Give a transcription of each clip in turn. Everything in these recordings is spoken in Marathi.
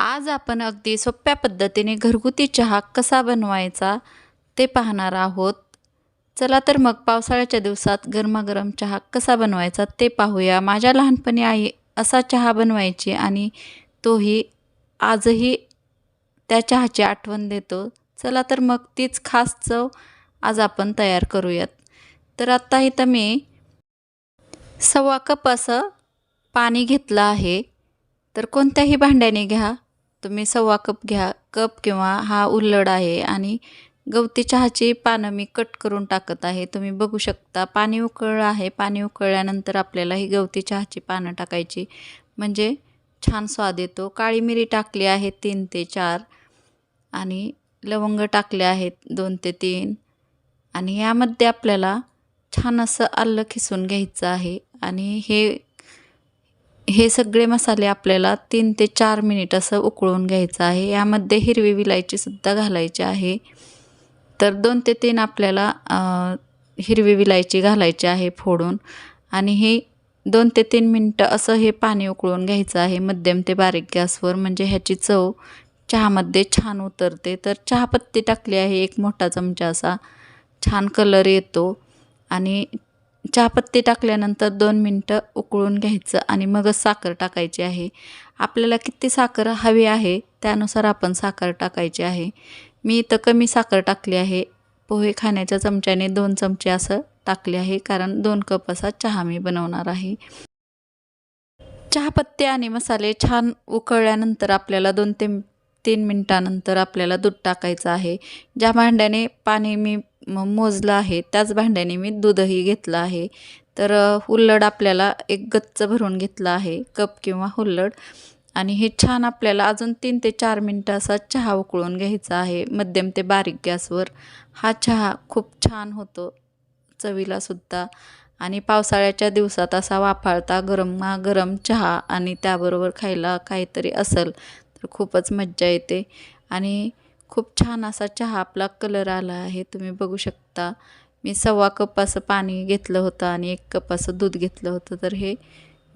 आज आपण अगदी सोप्या पद्धतीने घरगुती चहा कसा बनवायचा ते पाहणार आहोत. चला तर मग पावसाळ्याच्या दिवसात गरमागरम चहा कसा बनवायचा ते पाहूया. माझ्या लहानपणी आई असा चहा बनवायची आणि तोही आजही त्या चहाची आठवण देतो. चला तर मग तीच खास चव आज आपण तयार करूयात. तर आत्ता इथं मी सव्वा कप असं पाणी घेतलं आहे. तर कोणत्याही भांड्याने घ्या. तुम्ही सव्वा कप घ्या कप किंवा हा उल्लड आहे आणि गवती चहाची पानं मी कट करून टाकत आहे. तुम्ही बघू शकता पाणी उकळलं आहे. पाणी उकळल्यानंतर आपल्याला ही गवती चहाची पानं टाकायची. म्हणजे छान स्वाद येतो. काळी मिरी टाकली आहे तीन ते चार आणि लवंग टाकले आहेत दोन ते तीन. आणि यामध्ये आपल्याला छान असं आलं खिसून घ्यायचं आहे. आणि हे हे सगळे मसाले आपल्याला तीन ते चार मिनिट असं उकळून घ्यायचं आहे. यामध्ये हिरवी विलायचीसुद्धा घालायची आहे. तर दोन ते तीन आपल्याला हिरवी विलायची घालायची आहे फोडून. आणि हे दोन ते तीन मिनटं असं हे पाणी उकळून घ्यायचं आहे. मध्यम ते बारीक गॅसवर म्हणजे ह्याची चव चहामध्ये छान उतरते. तर चहापत्ती टाकली आहे एक मोठा चमचा असा. छान कलर येतो. आणि चहापत्ती टाकल्यानंतर दोन मिनटं उकळून घ्यायचं आणि मगच साखर टाकायची आहे. आपल्याला किती साखर हवी आहे त्यानुसार आपण साखर टाकायची आहे. मी इथं कमी साखर टाकली आहे. पोहे खाण्याच्या चमच्याने दोन चमचे असं टाकले आहे कारण दोन कप असा चहा मी बनवणार आहे. चहापत्ती आणि मसाले छान उकळल्यानंतर आपल्याला दोन ते तीन मिनटानंतर आपल्याला दूध टाकायचं आहे. ज्या भांड्याने पाणी मी मोजलं आहे. त्याच भांड्याने मी दूधही घेतलं आहे. तर हुल्लड आपल्याला एक गच्च भरून घेतलं आहे. कप किंवा हुल्लड. आणि हे छान आपल्याला अजून तीन ते चार मिनटं असा चहा उकळून घ्यायचा आहे. मध्यम ते बारीक गॅसवर. हा चहा खूप छान होतो. चवीलासुद्धा आणि पावसाळ्याच्या दिवसात असा वाफाळता गरम चहा आणि त्याबरोबर खायला काहीतरी असेल तर खूपच मज्जा येते. आणि खूप छान असा चहा आपला कलर आला आहे. तुम्ही बघू शकता. मी सव्वा कप असं पाणी घेतलं होतं आणि एक कप असं दूध घेतलं होतं. तर हे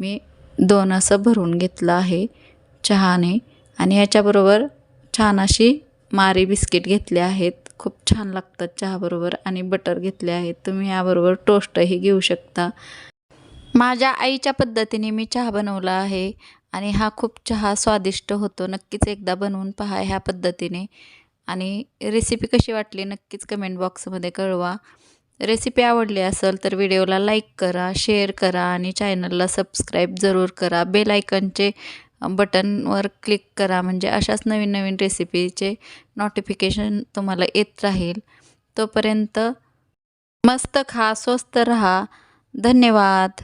मी दोन असं भरून घेतलं आहे चहाने. आणि याच्याबरोबर छान अशी मारी बिस्किट घेतले आहेत. खूप छान लागतात चहाबरोबर आणि बटर घेतले आहेत. तुम्ही याबरोबर टोस्टही घेऊ शकता. माझ्या आईच्या पद्धतीने मी चहा बनवला आहे. आणि हा खूप चहा स्वादिष्ट होतो. नक्कीच एकदा बनवून पहा ह्या पद्धतीने. आणि रेसिपी कशी वाटली नक्कीच कमेंट बॉक्समध्ये कळवा. रेसिपी आवडली असेल तर व्हिडिओला लाईक करा शेअर करा आणि चॅनलला सबस्क्राईब जरूर करा. बेल आयकनचे बटनवर क्लिक करा म्हणजे अशाच नवीन नवीन रेसिपीचे नोटिफिकेशन तुम्हाला येत राहील. तोपर्यंत मस्त खा स्वस्त रहा. धन्यवाद.